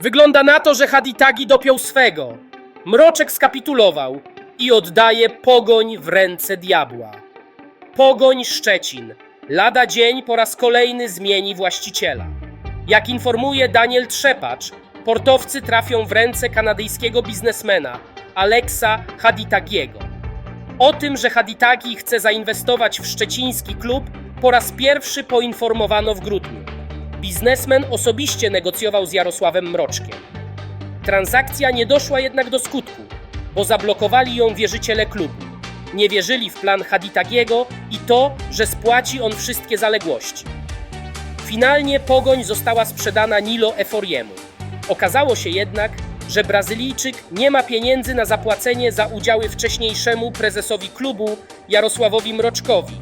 Wygląda na to, że Haditagi dopiął swego. Mroczek skapitulował i oddaje pogoń w ręce diabła. Pogoń Szczecin. Lada dzień po raz kolejny zmieni właściciela. Jak informuje Daniel Trzepacz, portowcy trafią w ręce kanadyjskiego biznesmena Alexa Haditagiego. O tym, że Haditagi chce zainwestować w szczeciński klub, po raz pierwszy poinformowano w grudniu. Biznesmen osobiście negocjował z Jarosławem Mroczkiem. Transakcja nie doszła jednak do skutku, bo zablokowali ją wierzyciele klubu. Nie wierzyli w plan Haditagiego i to, że spłaci on wszystkie zaległości. Finalnie Pogoń została sprzedana Nilo Eforiemu. Okazało się jednak, że Brazylijczyk nie ma pieniędzy na zapłacenie za udziały wcześniejszemu prezesowi klubu Jarosławowi Mroczkowi.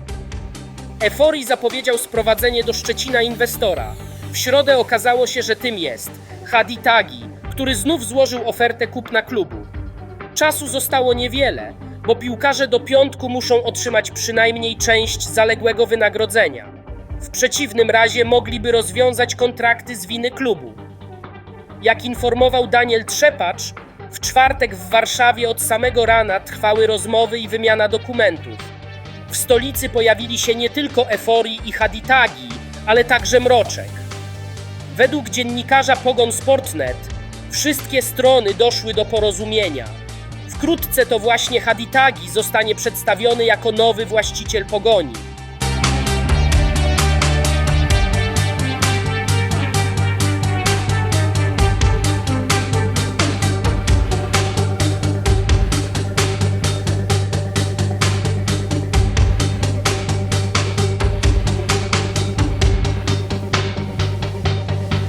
Efori zapowiedział sprowadzenie do Szczecina inwestora. W środę okazało się, że tym jest Hadi Tagi, który znów złożył ofertę kupna klubu. Czasu zostało niewiele, bo piłkarze do piątku muszą otrzymać przynajmniej część zaległego wynagrodzenia. W przeciwnym razie mogliby rozwiązać kontrakty z winy klubu. Jak informował Daniel Trzepacz, w czwartek w Warszawie od samego rana trwały rozmowy i wymiana dokumentów. W stolicy pojawili się nie tylko Efori i Haditagi, ale także Mroczek. Według dziennikarza Pogon Sportnet wszystkie strony doszły do porozumienia. Wkrótce to właśnie Haditagi zostanie przedstawiony jako nowy właściciel Pogoni.